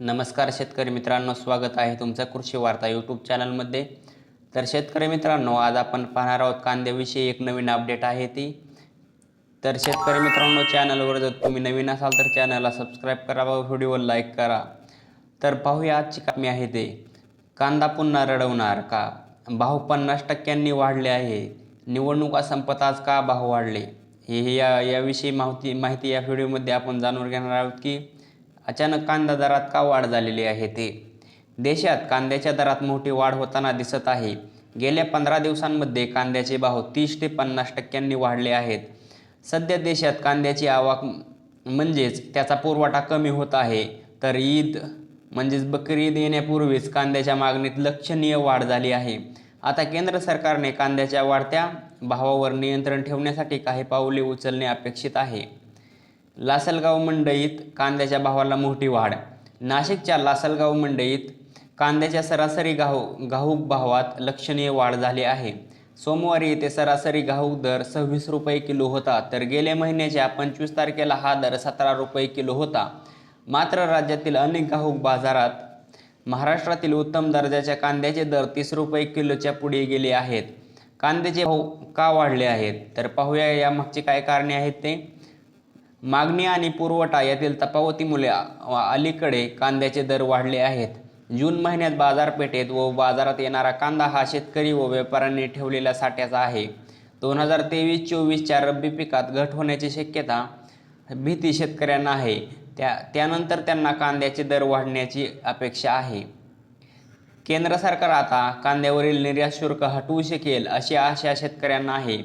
नमस्कार शेतकरी मित्रांनो स्वागत आहे तुमचं कृषी वार्ता यूट्यूब चॅनलमध्ये. तर शेतकरी मित्रांनो आज आपण पाहणार आहोत कांद्याविषयी एक नवीन अपडेट आहे ती. तर शेतकरी मित्रांनो चॅनलवर जर तुम्ही नवीन असाल तर चॅनलला सबस्क्राईब करा व व्हिडिओवर लाईक करा. तर पाहूया आजची कामी आहे ते. कांदा पुन्हा रडवणार का? भाव पन्नास टक्क्यांनी वाढले आहे. निवडणुका संपत आज का भाव वाढले? हे या याविषयी माहिती माहिती या व्हिडिओमध्ये आपण जाणून घेणार आहोत की अचानक कांदा दरात का वाढ झालेली आहे ते? देशात कांद्याच्या दरात मोठी वाढ होताना दिसत आहे. गेल्या पंधरा दिवसांमध्ये कांद्याचे भाव तीस ते पन्नास टक्क्यांनी वाढले आहेत. सध्या देशात कांद्याची आवक म्हणजेच त्याचा पुरवठा कमी होत आहे. तर ईद म्हणजेच बकरी ईद येण्यापूर्वीच कांद्याच्या मागणीत लक्षणीय वाढ झाली आहे. आता केंद्र सरकारने कांद्याच्या वाढत्या भावावर नियंत्रण ठेवण्यासाठी काही पावले उचलणे अपेक्षित आहे. लासलगाव मंडईत कांद्याच्या भावाला मोठी वाढ. नाशिकच्या लासलगाव मंडईत कांद्याच्या सरासरी घाऊ घाऊक भावात लक्षणीय वाढ झाली आहे. सोमवारी येथे सरासरी घाऊक दर सव्वीस रुपये किलो होता तर गेल्या महिन्याच्या पंचवीस तारखेला हा दर सतरा रुपये किलो होता. मात्र राज्यातील अनेक घाऊक बाजारात महाराष्ट्रातील उत्तम दर्जाच्या कांद्याचे दर तीस रुपये किलोच्या पुढे गेले आहेत. कांद्याचे भाव का वाढले आहेत? तर पाहूया यामागची काय कारणे आहेत ते. मागणी आणि पुरवठा यातील तफावतीमुळे अलीकडे कांद्याचे दर वाढले आहेत. जून महिन्यात बाजारपेठेत व बाजारात येणारा कांदा हा शेतकरी व व्यापाऱ्यांनी ठेवलेल्या साठ्याचा आहे. दोन हजार तेवीस चोवीसच्या रब्बी पिकात घट होण्याची शक्यता भीती शेतकऱ्यांना आहे. त्या त्यानंतर त्यांना कांद्याचे दर वाढण्याची अपेक्षा आहे. केंद्र सरकार आता कांद्यावरील निर्यात शुल्क हटवू शकेल अशी आशा शेतकऱ्यांना आहे.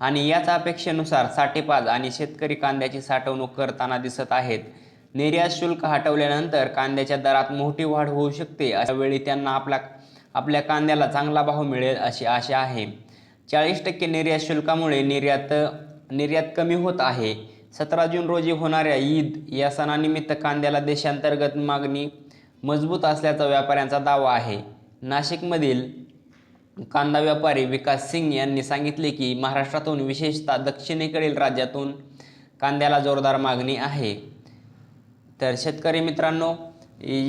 आणि याच अपेक्षेनुसार साठेपाच आणि शेतकरी कांद्याची साठवणूक करताना दिसत आहेत. निर्यात शुल्क हटवल्यानंतर कांद्याच्या दरात मोठी वाढ होऊ शकते अशा वेळी त्यांना आपला आपल्या कांद्याला चांगला भाव मिळेल अशी आशा आहे. चाळीस टक्के निर्यात शुल्कामुळे निर्यात निर्यात कमी होत आहे. सतरा जून रोजी होणाऱ्या ईद या सणानिमित्त कांद्याला देशांतर्गत मागणी मजबूत असल्याचा व्यापाऱ्यांचा दावा आहे. नाशिकमधील कांदा व्यापारी विकास सिंग यांनी सांगितले की महाराष्ट्रातून विशेषतः दक्षिणेकडील राज्यातून कांद्याला जोरदार मागणी आहे. तर शेतकरी मित्रांनो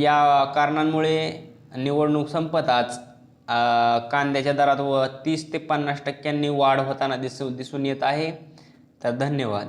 या कारणांमुळे निवडणूक संपताच कांद्याच्या दरात व तीस ते पन्नास टक्क्यांनी वाढ होताना दिसू दिसून येत आहे. तर धन्यवाद.